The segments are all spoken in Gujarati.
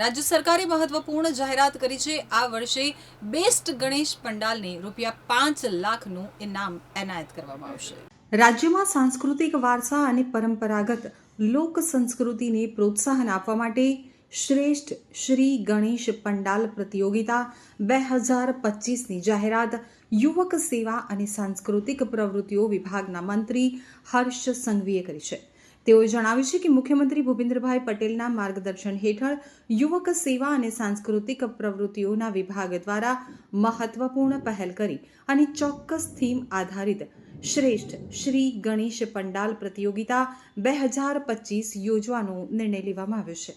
રાજ્ય સરકારે મહત્વપૂર્ણ જાહેરાત કરી છે. આ વર્ષે બેસ્ટ ગણેશ પંડાલને રૂપિયા પાંચ લાખનું ઇનામ એનાયત કરવામાં આવશે. રાજ્યમાં સાંસ્કૃતિક વારસા અને પરંપરાગત લોક સંસ્કૃતિને પ્રોત્સાહન આપવા માટે શ્રેષ્ઠ શ્રી ગણેશ પંડાલ પ્રતિયોગિતા બે હજાર પચીસની જાહેરાત યુવક સેવા અને સાંસ્કૃતિક પ્રવૃત્તિઓ વિભાગના મંત્રી હર્ષ સંઘવીએ કરી છે. તેઓએ જણાવ્યું છે કે મુખ્યમંત્રી ભૂપેન્દ્રભાઈ પટેલના માર્ગદર્શન હેઠળ યુવક સેવા અને સાંસ્કૃતિક પ્રવૃત્તિઓના વિભાગ દ્વારા મહત્વપૂર્ણ પહેલ કરી અને ચોક્કસ થીમ આધારિત શ્રેષ્ઠ શ્રી ગણેશ પંડાલ પ્રતિયોગિતા બે હજાર પચીસ યોજવાનો નિર્ણય લેવામાં આવ્યો છે.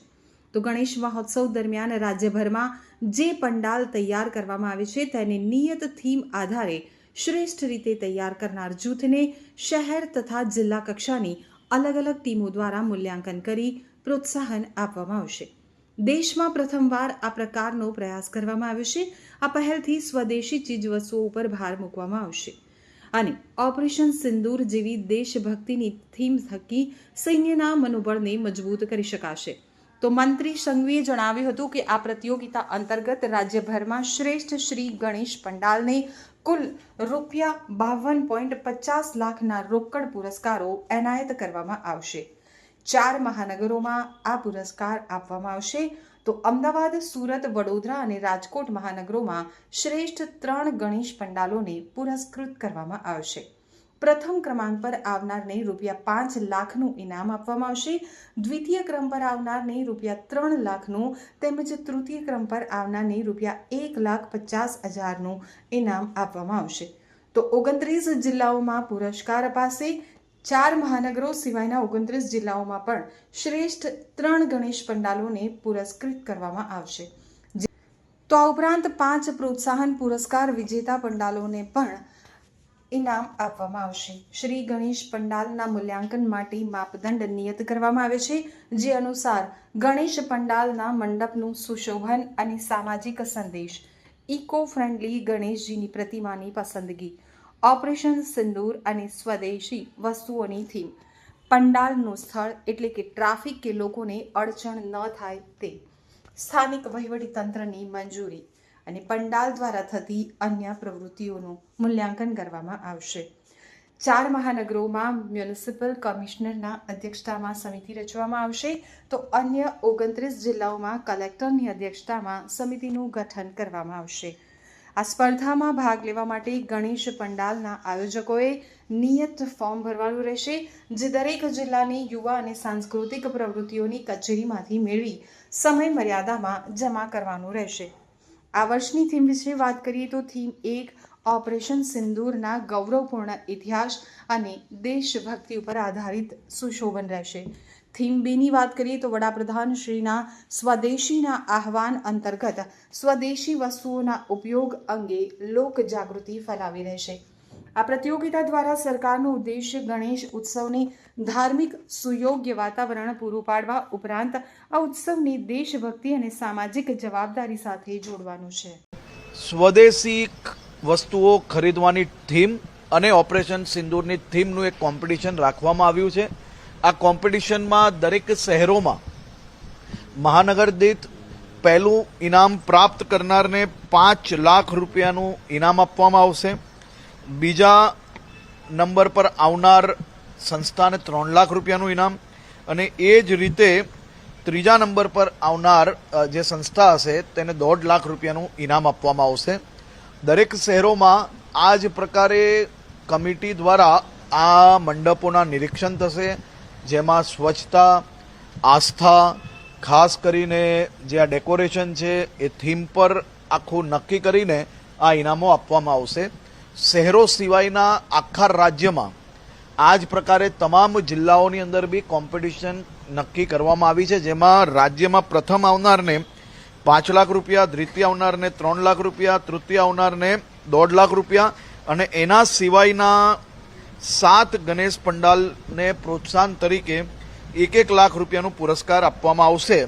તો ગણેશ મહોત્સવ દરમિયાન રાજ્યભરમાં જે પંડાલ તૈયાર કરવામાં આવે છે તેને નિયત થીમ આધારે શ્રેષ્ઠ રીતે તૈયાર કરનાર જૂથને શહેર તથા જિલ્લા કક્ષાની અલગ અલગ ટીમો દ્વારા મૂલ્યાંકન કરી પ્રોત્સાહન આપવામાં આવશે. દેશમાં પ્રથમવાર આ પ્રકારનો પ્રયાસ કરવામાં આવ્યો છે. આ પહેલથી સ્વદેશી ચીજવસ્તુઓ ઉપર ભાર મૂકવામાં આવશે. અને ઓપરેશન સિંદૂર જેવી દેશભક્તિની થીમ થકી સૈન્યના મનોબળને મજબૂત કરી શકાશે. તો મંત્રી સંઘવીએ જણાવ્યું હતું કે આ પ્રતિયોગિતા અંતર્ગત રાજ્યભરમાં શ્રેષ્ઠ શ્રી ગણેશ પંડાલને કુલ રૂપિયા બાવન પોઈન્ટ પચાસ લાખના રોકડ પુરસ્કારો એનાયત કરવામાં આવશે. ચાર મહાનગરોમાં આ પુરસ્કાર આપવામાં આવશે. તો અમદાવાદ, સુરત, વડોદરા અને રાજકોટ મહાનગરોમાં શ્રેષ્ઠ ત્રણ ગણેશ પંડાલોને પુરસ્કૃત કરવામાં આવશે. પ્રથમ ક્રમાંક પર આવનારને રૂપિયા પાંચ લાખનું ઇનામ આપવામાં આવશે. દ્વિતીય ક્રમ પર આવનારને રૂપિયા ત્રણ લાખનું તેમજ તૃતીય ક્રમ પર આવનારને રૂપિયા એક લાખ પચાસ હજારનું ઇનામ આપવામાં આવશે. તો ઓગણત્રીસ જિલ્લાઓમાં પુરસ્કાર અપાશે. ચાર મહાનગરો સિવાયના ઓગણત્રીસ જિલ્લાઓમાં પણ શ્રેષ્ઠ ત્રણ ગણેશ પંડાલોને પુરસ્કૃત કરવામાં આવશે. તો આ ઉપરાંત પાંચ પ્રોત્સાહન પુરસ્કાર વિજેતા પંડાલોને પણ ઇનામ આપવામાં આવશે. શ્રી ગણેશ પંડાલના મૂલ્યાંકન માટે માપદંડ નિયત કરવામાં આવે છે, જે અનુસાર ગણેશ પંડાલના મંડપનું સુશોભન અને સામાજિક સંદેશ ઇકો ફ્રેન્ડલી ગણેશજીની પ્રતિમાની પસંદગી, ઓપરેશન સિંદૂર અને સ્વદેશી વસ્તુઓની થીમ. પંડાલનું સ્થળ એટલે કે ટ્રાફિક કે લોકોને અડચણ ન થાય તે. સ્થાનિક વહીવટીતંત્રની મંજૂરી. અને પંડાલ દ્વારા થતી અન્ય પ્રવૃત્તિઓનું મૂલ્યાંકન કરવામાં આવશે. ચાર મહાનગરોમાં મ્યુનિસિપલ કમિશનરના અધ્યક્ષતામાં સમિતિ રચવામાં આવશે. તો અન્ય ઓગણત્રીસ જિલ્લાઓમાં કલેક્ટરની અધ્યક્ષતામાં સમિતિનું ગઠન કરવામાં આવશે. આ સ્પર્ધામાં ભાગ લેવા માટે ગણેશ પંડાલના આયોજકોએ નિયત ફોર્મ ભરવાનું રહેશે, જે દરેક જિલ્લાની યુવા અને સાંસ્કૃતિક પ્રવૃત્તિઓની કચેરીમાંથી મેળવી સમય મર્યાદામાં જમા કરવાનું રહેશે. આ વર્ષની થીમ વિશે વાત કરીએ તો થીમ એક, ઓપરેશન સિંદૂરના ગૌરવપૂર્ણ ઇતિહાસ અને દેશભક્તિ ઉપર આધારિત સુશોભન રહેશે. થીમ બેની વાત કરીએ તો વડાપ્રધાન શ્રીના સ્વદેશીના આહવાન અંતર્ગત સ્વદેશી વસ્તુઓના ઉપયોગ અંગે લોક જાગૃતિ ફેલાવી રહેશે. આ પ્રતિયોગિતા દ્વારા સરકારનો ઉદ્દેશ્ય ગણેશ ઉત્સવને ધાર્મિક સુયોગ્ય વાતાવરણ પૂરું પાડવા ઉપરાંત આ ઉત્સવને દેશભક્તિ અને સામાજિક જવાબદારી સાથે જોડવાનું છે. સ્વદેશી વસ્તુઓ ખરીદવાની થીમ અને ઓપરેશન સિંદૂરની થીમનું એક કોમ્પિટિશન રાખવામાં આવ્યું છે. આ કોમ્પિટિશનમાં દરેક શહેરોમાં મહાનગર દીઠ પહેલું ઇનામ પ્રાપ્ત કરનારને પાંચ લાખ રૂપિયાનું ઇનામ આપવામાં આવશે. બીજા નંબર પર આવનાર સંસ્થાને ત્રણ લાખ રૂપિયાનું ઇનામ અને એ જ રીતે ત્રીજા નંબર પર આવનાર જે સંસ્થા હશે તેને દોઢ લાખ રૂપિયાનું ઇનામ આપવામાં આવશે. દરેક શહેરોમાં આ જ પ્રકારે કમિટી દ્વારા આ મંડપોના નિરીક્ષણ થશે, જેમાં સ્વચ્છતા, આસ્થા, ખાસ કરીને જે આ ડેકોરેશન છે એ થીમ પર આખું નક્કી કરીને આ ઇનામો આપવામાં આવશે. શહેરો સિવાયના આખા રાજ્યમાં આ જ પ્રકારે તમામ જિલ્લાઓની અંદર બી કોમ્પિટિશન નક્કી કરવામાં આવી છે, જેમાં રાજ્યમાં પ્રથમ આવનારને પાંચ લાખ રૂપિયા, દ્વિતીય આવનારને ત્રણ લાખ રૂપિયા, તૃતીય આવનારને દોઢ લાખ રૂપિયા અને એના સિવાયના સાત ગણેશ પંડાલને પ્રોત્સાહન તરીકે એક એક લાખ રૂપિયાનું પુરસ્કાર આપવામાં આવશે.